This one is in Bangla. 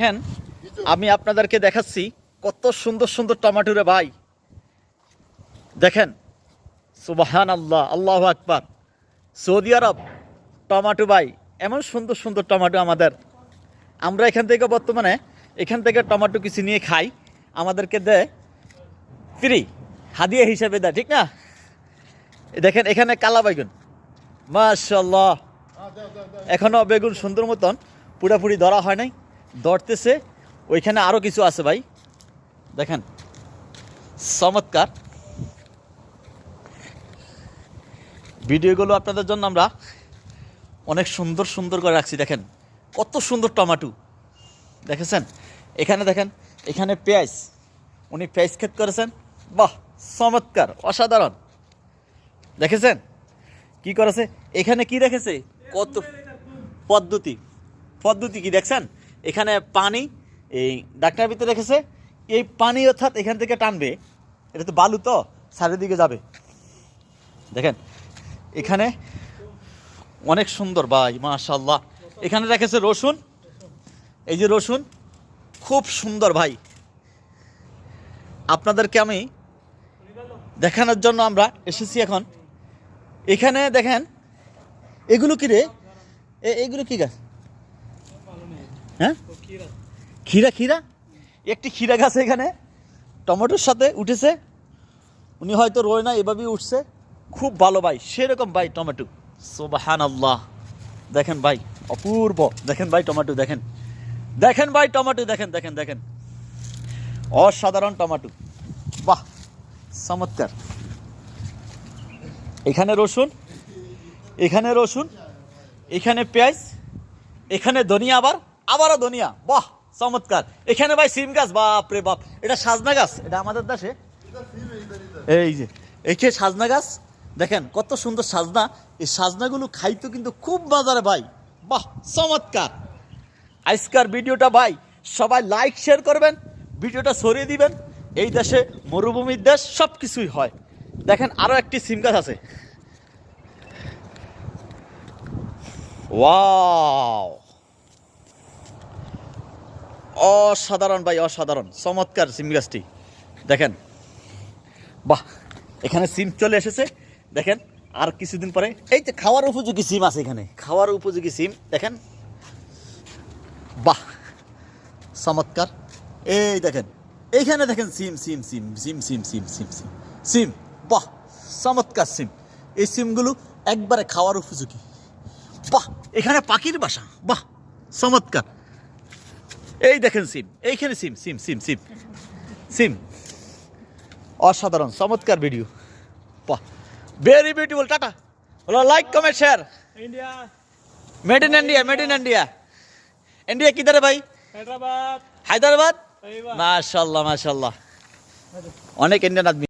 দেখেন, আমি আপনাদেরকে দেখাচ্ছি কত সুন্দর সুন্দর টমেটো রে ভাই। দেখেন সুবাহান আল্লাহ আল্লাহ আকবার। সৌদি আরব টমাটো ভাই, এমন সুন্দর সুন্দর টমাটো আমাদের। আমরা এখান থেকে বর্তমানে এখান থেকে টমাটো কিছু নিয়ে খাই, আমাদেরকে দেয় ফ্রি হাদিয়া হিসাবে দেয়, ঠিক না? দেখেন, এখানে কালা বেগুন মাশাল্লাহ এখনও বেগুন সুন্দর মতন পুরাপুরি ধরা হয় নাই। ধরতেছে ওইখানে আরও কিছু আছে ভাই। দেখেন, চমৎকার। ভিডিওগুলো আপনাদের জন্য আমরা অনেক সুন্দর সুন্দর করে রাখছি, দেখেন। কত সুন্দর টমাটো। দেখেছেন? এখানে দেখেন, এখানে পেঁয়াজ। উনি পেঁয়াজ ক্ষেত করেছেন। বাহ, চমৎকার, অসাধারণ। দেখেছেন? কি করেছে? এখানে কি রেখেছে? কত পদ্ধতি। পদ্ধতি কি, দেখছেন? এখানে পানি, এই ডাক্তার ভিতরে রেখেছে। এই পানি অর্থাৎ এখান থেকে টানবে, এটা তো বালু তো, চারিদিকে যাবে। দেখেন, এখানে অনেক সুন্দর ভাই মাশাল্লাহ এখানে রেখেছে রসুন, এই যে রসুন, খুব সুন্দর ভাই। আপনাদেরকে আমি দেখানোর জন্য আমরা এসেছি এখন। এখানে দেখেন, এগুলো কি রে? এগুলো কি গাছ? হ্যাঁ? ক্ষীরা। ক্ষীরা একটি ক্ষীরা গাছ এখানে। টমেটোর সাথে উঠেছে। উনি হয়তো রোয় না এভাবেই উঠছে। খুব ভালো ভাই সেরকম ভাই টমেটো। সোবাহান আল্লাহ দেখেন ভাই অপূর্ব। দেখেন ভাই টমেটো দেখেন। দেখেন ভাই টমেটো দেখেন দেখেন দেখেন। অসাধারণ টমেটো। বাহ চমৎকার। এখানে রসুন এখানে রসুন এখানে পেঁয়াজ এখানে ধনিয়া আবার। আবারও ধনিয়া। বাহ, চমৎকার। এখানে ভাই সিম গাছ বাপ রে বাপ। এটা সাজনা গাছ, এটা আমাদের দেশে। এই যে এখে সাজনা গাছ। দেখেন, কত সুন্দর সাজনা। এই সাজনাগুলো খাইতো কিন্তু খুব মজারে ভাই। বাহ, চমৎকার। আজকার ভিডিওটা ভাই, সবাই লাইক শেয়ার করবেন, ভিডিওটা সরিয়ে দিবেন। এই দেশে মরুভূমির দেশ সব কিছুই হয়। দেখেন আরও একটি সিম গাছ আছে। ওয়াও! অসাধারণ ভাই, অসাধারণ। চমৎকার সিম গাছটি। দেখেন। বাহ, এখানে সিম চলে এসেছে। দেখেন, আর কিছুদিন পরে, এই যে খাওয়ার উপযোগী সিম আছে এখানে। খাওয়ার উপযোগী সিম, দেখেন। বাহ, চমৎকার। এই দেখেন, এইখানে দেখেন সিম সিম সিম সিম সিম সিম সিম সিম সিম। বাহ, চমৎকার সিম। এই সিমগুলো একবারে খাওয়ার উপযোগী। বাহ, এখানে পাখির বাসা। বাহ, চমৎকার। এই দেখেন সিম এইখানে সিম সিম সিম সিম সিম। অসাধারণ চমৎকার ভিডিও বাহ ভেরি বিউটিফুল টাটা। হলো like comment share India made in India made in India India কিধার ভাই? হায়দ্রাবাদ। হায়দ্রাবাদ? মাশাল্লাহ মাশাল্লাহ অনেক ইন্ডিয়ান আদমি